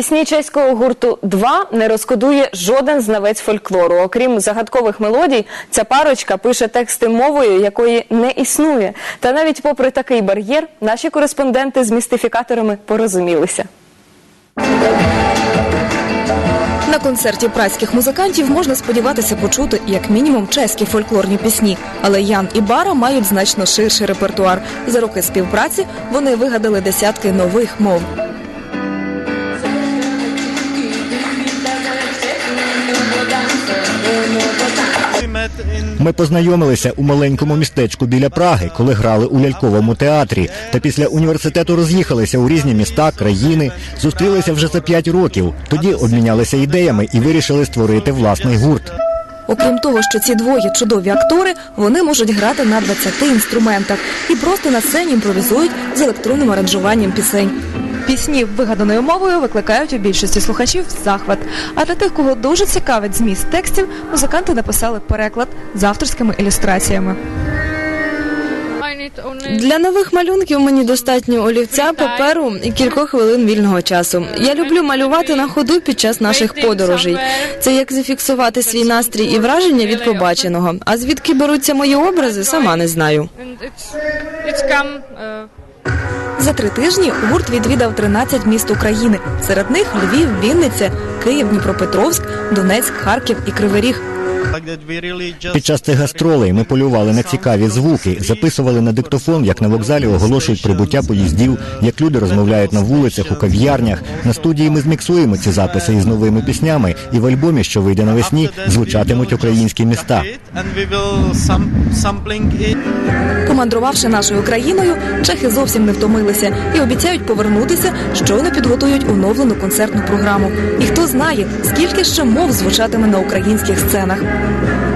Пісні чеського гурту «Два» не розкодує жоден знавець фольклору. Окрім загадкових мелодій, ця парочка пише тексти мовою, якої не існує. Та навіть попри такий бар'єр, наші кореспонденти з містифікаторами порозумілися. На концерті працьких музикантів можна сподіватися почути як мінімум чеські фольклорні пісні. Але Ян і Бара мають значно ширший репертуар. За роки співпраці вони вигадали десятки нових мов. Ми познайомилися у маленькому містечку біля Праги, коли грали у ляльковому театрі. Та після університету роз'їхалися у різні міста, країни. Зустрілися вже за п'ять років. Тоді обмінялися ідеями і вирішили створити власний гурт. Окрім того, що ці двоє чудові актори, вони можуть грати на 20 інструментах і просто на сцені імпровізують з електронним аранжуванням пісень. Пісні вигаданою мовою викликають у більшості слухачів захват. А для тих, кого дуже цікавить зміст текстів, музиканти написали переклад з авторськими ілюстраціями. Для нових малюнків мені достатньо олівця, паперу і кількох хвилин вільного часу. Я люблю малювати на ходу під час наших подорожей. Це як зафіксувати свій настрій і враження від побаченого. А звідки беруться мої образи, сама не знаю. За три тижні гурт відвідав 13 міст України. Серед них Львів, Вінниця, Київ, Дніпропетровськ, Донецьк, Харків і Кривий Ріг. Під час цих гастролей ми полювали на цікаві звуки, записували на диктофон, як на вокзалі оголошують прибуття поїздів, як люди розмовляють на вулицях, у кав'ярнях. На студії ми зміксуємо ці записи із новими піснями, і в альбомі, що вийде навесні, звучатимуть українські міста. Командрувавши нашою країною, чехи зовсім не втомилися і обіцяють повернутися, щойно підготують оновлену концертну програму. І хто знає, скільки ще мов звучатиме на українських сценах. Thank you.